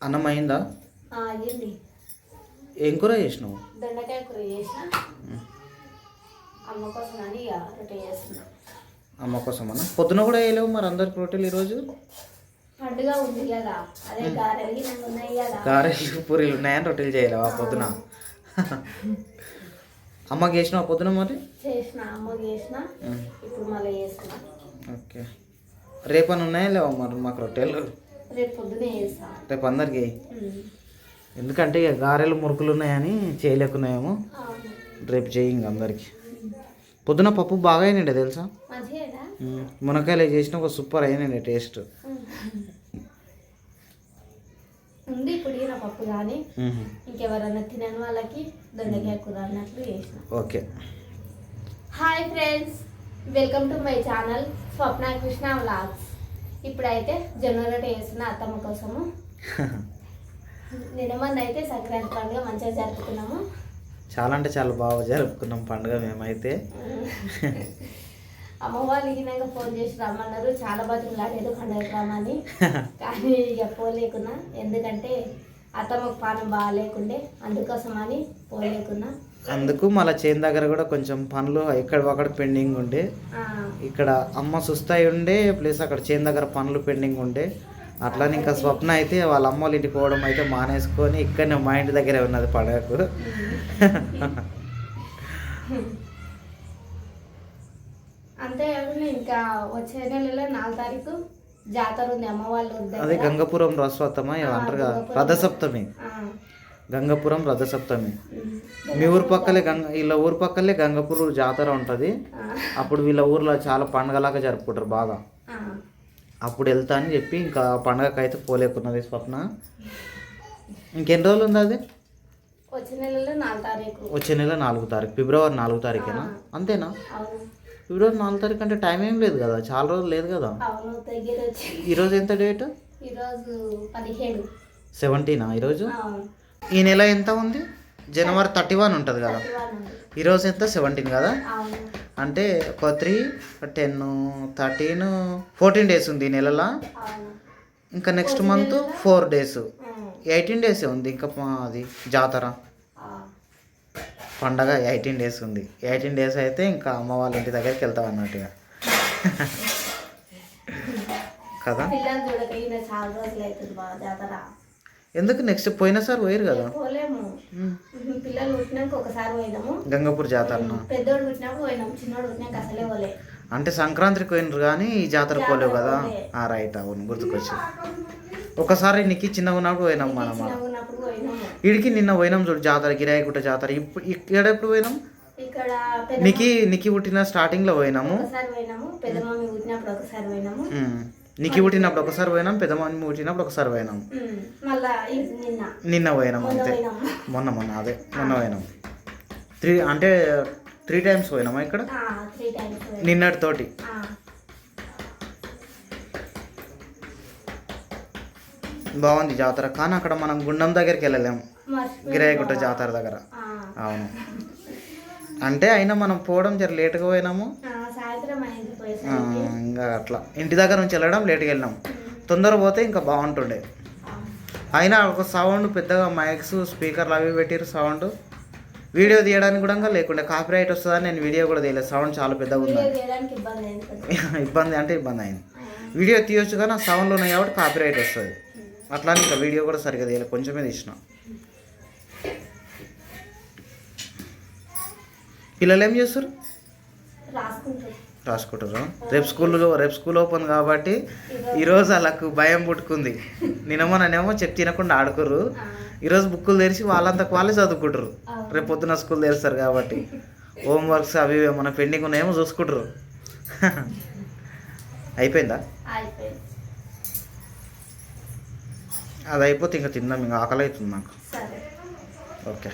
అన్నం అయిందా అయ్యింది. ఏం కూర చేసినావు? దొండకాయ కూర చేసిన. అమ్మ కోసం అని ఇక రొట్టె చేస్తున్నా. అమ్మ కోసమన్నా పొద్దున కూడా వేయలేవు మరి అందరికి రొట్టెలు ఈరోజు? పండుగ ఉంది కదా అదే గారెలు నాకు ఉన్నాయి కదా. గారెలు పూరీలు ఉన్నాయని రొట్టెలు చేయలేవు ఆ. పొద్దున? అమ్మకి చేసినావు ఆ పొద్దున మరి? చేసిన అమ్మ చేసిన. ఇప్పుడు మళ్ళీ చేస్తున్నా. ఓకే. రేపని ఉన్నాయా లేవా మరి మాకు రొట్టెలు? రేపు పొద్దునే రేపు అందరికి. ఎందుకంటే ఇక గారెలు మురుకులు ఉన్నాయని చేయలేకున్నాయేమో. రేపు చేయి ఇంక అందరికి. పొద్దున పప్పు బాగా అయినండి తెలుసా? మునక్కాయలు చేసిన ఒక సూపర్ అయినండి టేస్ట్. ఉంది పుడిగిన పప్పు కానీ ఇంకెవరన్నా తినని వాళ్ళకి దొండకాయ కూర అన్నట్లు చేసిన. Okay. Hi friends welcome to my channel Swapna Krishna vlogs. ఇప్పుడైతే జొన్న రొట్టె చేస్తున్న అత్తమ్మ కోసము. నిన్న మొన్న అయితే సంక్రాంతి పండుగ మంచిగా జరుపుకున్నాము. చాలా అంటే చాలా బాగా జరుపుకున్నాం పండుగ మేమైతే. అమ్మ వాళ్ళు ఇగినాక ఫోన్ చేసి రమ్మన్నారు చాలా బతుకులాడేది పండుగ రమ్మని. కానీ ఇక పోలేకున్నా ఎందుకంటే అత్తమ్మకు పానం బాగాలేకుండే అందుకోసం అని పోలేకున్నా అందుకు మళ్ళీ చేను దగ్గర కూడా కొంచెం పనులు ఇక్కడ అక్కడ పెండింగ్ ఉండే. ఇక్కడ అమ్మ సుస్తాయి ఉండే ప్లస్ అక్కడ చేను దగ్గర పనులు పెండింగ్ ఉండే. అట్లానే ఇంకా స్వప్న అయితే వాళ్ళ అమ్మ వాళ్ళ ఇంటికి పోవడం అయితే మానేసుకొని ఇక్కడనే మా ఇంటి దగ్గరే ఉన్నది పండగకు అంతేకాకుండా ఇంకా వచ్చే నెలలో నాలుగు తారీఖు జాతర ఉంది అమ్మ వాళ్ళ అదే. గంగపురం రథసప్తమ అంటారు కదా. రథసప్తమి. గంగపురం రథసప్తమి. మీ ఊరు పక్కలే గంగ వీళ్ళ ఊరు పక్కలే గంగపూర్ జాతర ఉంటుంది. అప్పుడు వీళ్ళ ఊర్లో చాలా పండగలాగా జరుపుకుంటారు బాగా. అప్పుడు వెళ్తా అని చెప్పి ఇంకా పండగకి అయితే పోలేకున్నది స్వప్న. ఇంకెన్ని రోజులు ఉంది అది? వచ్చే నెలలో నాలుగు తారీఖు. వచ్చే నెల నాలుగు తారీఖు ఫిబ్రవరి నాలుగు తారీఖేనా? అంతేనా? ఫిబ్రవరి నాలుగు తారీఖు అంటే టైం ఏం లేదు కదా చాలా రోజులు లేదు కదా? ఈరోజు ఎంత డేట్? సెవెంటీనా ఈరోజు? ఈ నెల ఎంత ఉంది? జనవరి థర్టీ వన్ ఉంటుంది కదా. ఈరోజు ఎంత? సెవెంటీన్ కదా? అంటే ఒక three ten thirteen fourteen days ఉంది ఈ నెలలో? ఇంకా next month four days. Eighteen days ఉంది ఇంకా మా- అది జాతర. పండగ ఎయిటీన్ డేస్ ఉంది. ఎయిటీన్ డేస్ అయితే ఇంకా అమ్మ వాళ్ళ ఇంటి దగ్గరికి వెళ్తాం అన్నట్టుగా కదా? ఎందుకు నెక్స్ట్ పోయినసారి పోయారు కదా? పోలేము. ఉమ్. పిల్లలు పుట్టినాక ఒకసారి పోయినాము. గంగపూర్ జాతరన పెద్దోడు పుట్టినప్పుడు పోయినాము చిన్నోడు పుట్టినాక అసలే పోలే. అంటే సంక్రాంతికి పోయినరు కానీ ఈ జాతర పోలేవు కదా? ఆ రైట్ అవును గుర్తుకొచ్చి ఒకసారి నీకు చిన్నగా ఉన్నప్పుడు పోయినాం మనం పోయినాము. వీడికి నిన్న పోయినాం చూడు జాతర గిరాయిగుట్ట జాతర. ఇప్పుడు ఇక్కడ ఎప్పుడు పోయినాం? నీకి నీకి పుట్టిన స్టార్టింగ్లో పోయినాము. ఒకసారి పోయినాము. పెద్ద మమ్మీ పుట్టినప్పుడు ఒకసారి పోయినాము. నీకి పుట్టినప్పుడు ఒకసారి పోయినాం పెద్ద మమ్మీ పుట్టినప్పుడు ఒకసారి పోయినాం. నిన్న. పోయినాం అంతే. మొన్న మొన్న అదే మొన్న పోయినాం. త్రీ అంటే త్రీ టైమ్స్ పోయినామా ఇక్కడ? నిన్నటితోటి. బాగుంది జాతర కానీ అక్కడ మనం గుండం దగ్గరికి వెళ్ళలేము గిరాయిగుట్ట జాతర దగ్గర. అవును. అంటే అయినా మనం పోవడం జర లేట్గా పోయినాము సాయంత్రం అయింది ఆ, పోయేసరికి ఇంకా అట్లా. ఇంటి దగ్గర నుంచి వెళ్ళడం లేట్గా వెళ్ళినాం. తొందర పోతే ఇంకా బాగుంటుండే. అయినా ఒక సౌండ్ పెద్దగా మైక్స్ స్పీకర్లు అవి పెట్టిరు సౌండ్. వీడియో తీయడానికి కూడా లేకుండే. కాపీరైట్ వస్తుందని నేను వీడియో కూడా తీయలేదు సౌండ్ చాలా పెద్దగా ఉంది ఇబ్బంది అంటే ఇబ్బంది అయింది. వీడియో తీయొచ్చు కానీ సౌండ్లు ఉన్నాయి కాబట్టి కాపీరైట్ వస్తుంది. అట్లా అని ఇంకా వీడియో కూడా సరిగ్గా తీయలేదు కొంచెమే తీసిన. పిల్లలు ఏం చేస్తారు రాసుకుంటారు. రాసుకుంటారు రేపు స్కూల్లో రేపు స్కూల్ ఓపెన్ కాబట్టి ఈరోజు వాళ్ళకు భయం పుట్టుకుంది. నిన్నమోనేమో చెప్పి తినకుండా ఆడుకోరు ఈరోజు బుక్కులు తెరిచి వాళ్ళంతకు వాళ్ళే చదువుకుంటారు రేపు పొద్దున స్కూల్ తెరుస్తారు కాబట్టి. హోంవర్క్స్ అవి ఏమైనా పెండింగ్ ఉన్నాయేమో చూసుకుంటారు అయిపోయిందా? అది అయిపోతే ఇంకా తిందాం ఇంకా ఆకలి అవుతుంది నాకు ఓకే.